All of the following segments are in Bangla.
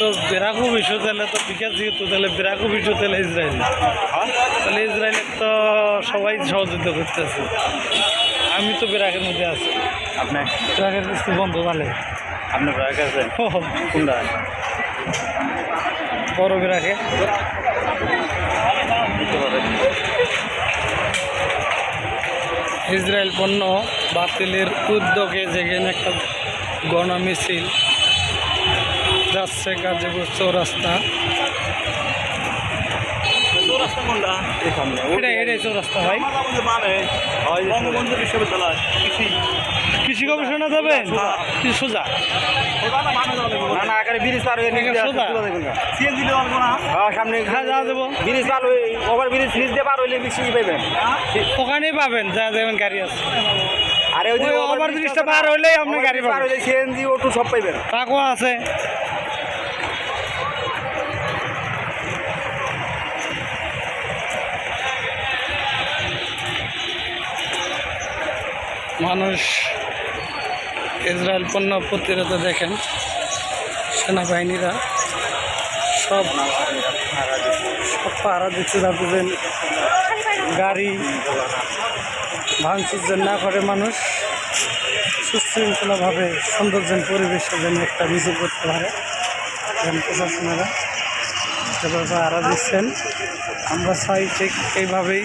তো বিরাকও বিশ্ব তাহলে তো বিকাশ যেহেতু তাহলে বিরাকও বিশ্ব তাহলে ইসরায়েল তাহলে ইসরায়েলের তো সবাই সহযোগিতা করতেছে। আমি তো বিরাকের মধ্যে আছি। আপনার বিরাকের কিছু বন্ধ তাহলে আপনার কোনটা? বড় বিরাকে ইসরায়েল পণ্য বাতিলের উদ্যোগে যেখানে একটা গণমিছিল যাচ্ছে গাজীপুর চৌরাস্তা। রাস্তা কোনটা? এখানে এটাই চৌরাস্তা ভাই। মানে। বঙ্গবন্ধু বিশ্ববিদ্যালয়। কৃষি। কৃষি গবেষণা যাবেন সোজা। না না আকারে ব্রিজ পার হয়ে সোজা? সিএনজি পারব না? হ্যাঁ সামনে হ্যাঁ যাওয়া যাব। ব্রিজ পার হয়ে ওভার ব্রিজ নিচ দিয়ে পার হইলে বেশি পাইবেন? ওখানেই পাবেন যা যাবেন গাড়ি আছে। আরে ওই ওভার ব্রিজটা পার হইলেই আপনি গাড়ি পার পাবেন। হইলে সিএনজি অটো সব পাইবেন। টাকও আছে। মানুষ ইসরায়েল পণ্য প্রতিরোধে দেখেন সেনাবাহিনীরা সব সব পাহারা দিচ্ছে, যাতে গাড়ি ভাঙচুর যেন না করে মানুষ সুশৃঙ্খলাভাবে সুন্দর যেন পরিবেশে যেন একটা মিছিল করতে পারে। প্রশাসনেরা যেভাবে আড়া দিচ্ছেন, আমরা চাই ঠিক এইভাবেই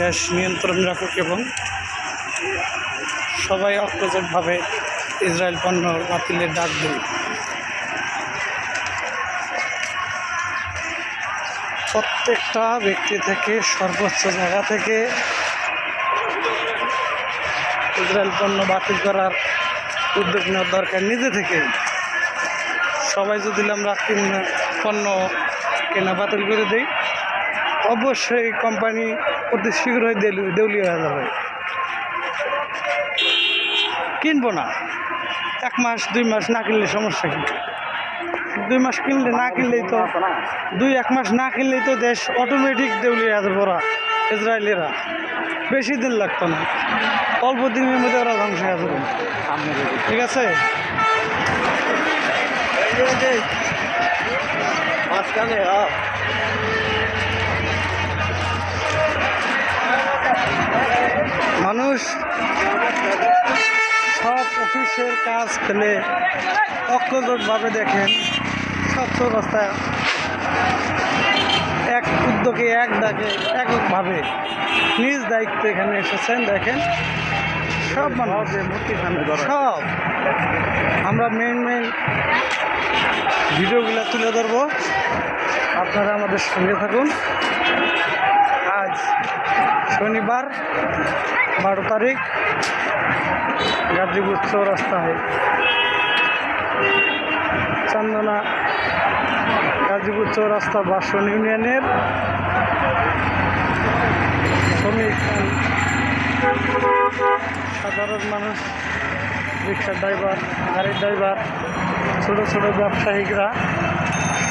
দেশ নিয়ন্ত্রণ রাখুক এবং সবাই অপ্রযোগভাবে ইসরায়েল পণ্য বাতিলের ডাক দিন প্রত্যেকটা ব্যক্তি থেকে, সর্বোচ্চ জায়গা থেকে ইসরায়েল পণ্য বাতিল করার উদ্যোগ নেওয়ার দরকার নিজে থেকে সবাই যদি আমরা পণ্য কেনা বাতিল করে দিই, অবশ্যই কোম্পানি অতি শীঘ্রই দেউলি- দেউলিয়া হয়ে যাবে। কিনবো না। এক মাস, দুই মাস না কিনলে সমস্যা কি? দুই মাস কিনলে না কিনলেই তো দুই, এক মাস না কিনলেই তো দেশ অটোমেটিক দেউলিয়া হয়ে যাবে ওরা ইসরায়েলিরা। বেশি দিন লাগতো না। অল্প দিনের মধ্যে ওরা ধ্বংস হয়ে ঠিক আছে? মানুষ সব অফিসের কাজ ফেলে অক্ষরভাবে দেখেন সব রাস্তায় এক উদ্যোগে এক ডাকে এককভাবে নিজ দায়িত্ব এখানে এসেছেন দেখেন। সব মানুষ। সব আমরা মেন মেন ভিডিওগুলো তুলে ধরবো। আপনারা আমাদের সঙ্গে থাকুন। আজ শনিবার, বারো তারিখ, গাজীপুর চৌরাস্তায় চন্দনা, গাজীপুর চৌরাস্তা বাসন ইউনিয়নের শ্রমিক, সাধারণ মানুষ রিক্সার ড্রাইভার গাড়ির ড্রাইভার, ছোটো ছোটো ব্যবসায়িকরা,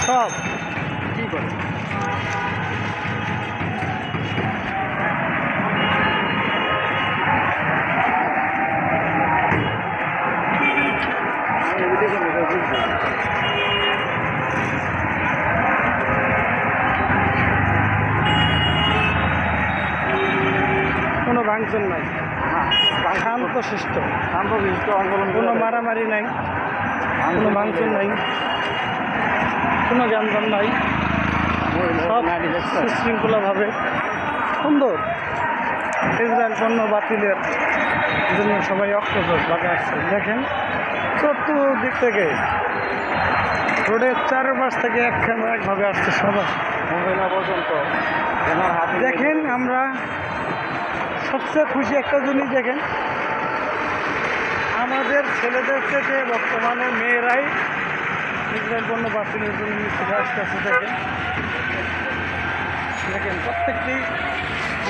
সব। কি করে? শান্ত শিষ্ট শান্তশিষ্ট আন্দোলন কোনো মারামারি নাই কোনো ভাঙচুর নাই কোনো জ্ঞানদান নাই। সব সুশৃঙ্খলাভাবে সুন্দর। ইসরায়েল পণ্য বাতিলের জন্য সবাই অক্টোভাবে আসছে। দেখেন চতুর্দিক থেকে রোডের চারপাশ থেকে একখানে একভাবে আসছে সবাই। মহিলা পর্যন্ত দেখেন আমরা সবচেয়ে খুশি একটা জিনিস দেখেন আমাদের ছেলেদের থেকে বর্তমানে মেয়েরাই ইসরায়েল পণ্য বাতিলের জন্য মিছিল আসতেছে, দেখেন। দেখেন, প্রত্যেকটি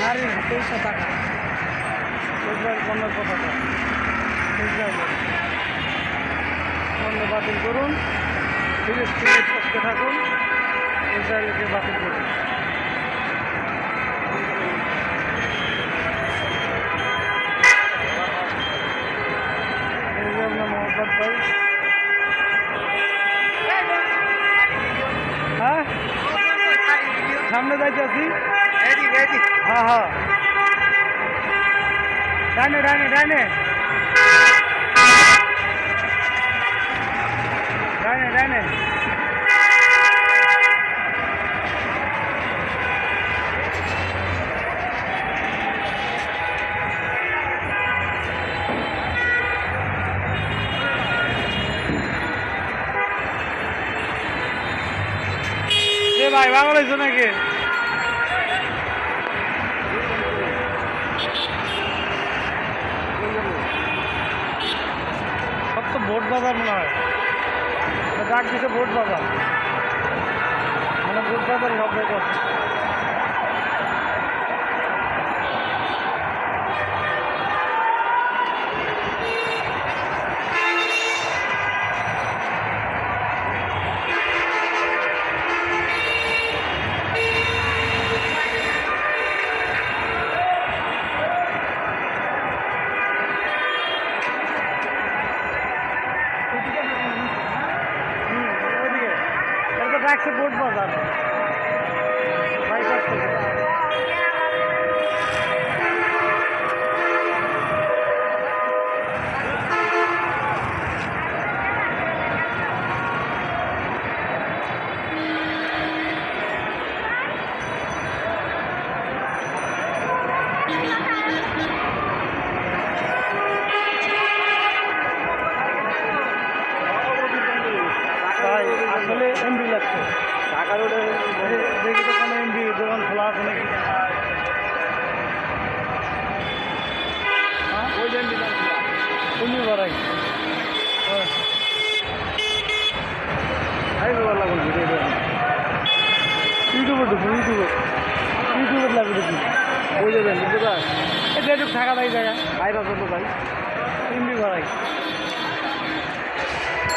নারীর হাতেই পতাকা। ইসরায়েল পণ্যের পতাকা। ইসরায়েলের পণ্য বাতিল করুন। ফিলিস্তিনের পক্ষে থাকুন। ইসরায়েলকে বাতিল করুন। যাইতে আছি হ্যাঁ হ্যাঁ ডাইনে ডাইনে ডাইনে ডাইনে এ ভাই ভালো লাগছে নাকি? ডাক দিছে ভোট বাজার মানে ভোট বাজার সব লোক ভোট বাজার আসলে এমবি ঢাকা রোডে দেখি- তো কোনো এমবি, দোকান খোলা আছে নাকি? হ্যাঁ? ওই যে এমবি বাড়াই আই বলা দেন ইউটিউবে ঢুকবো ইউটিউবে ইউটিউবে লাগবে দেখি। ওই যাবেন বুঝতে পার এটা একটু থাকা দেয় জায়গা আসো তো ভাই। এমবি বাড়াই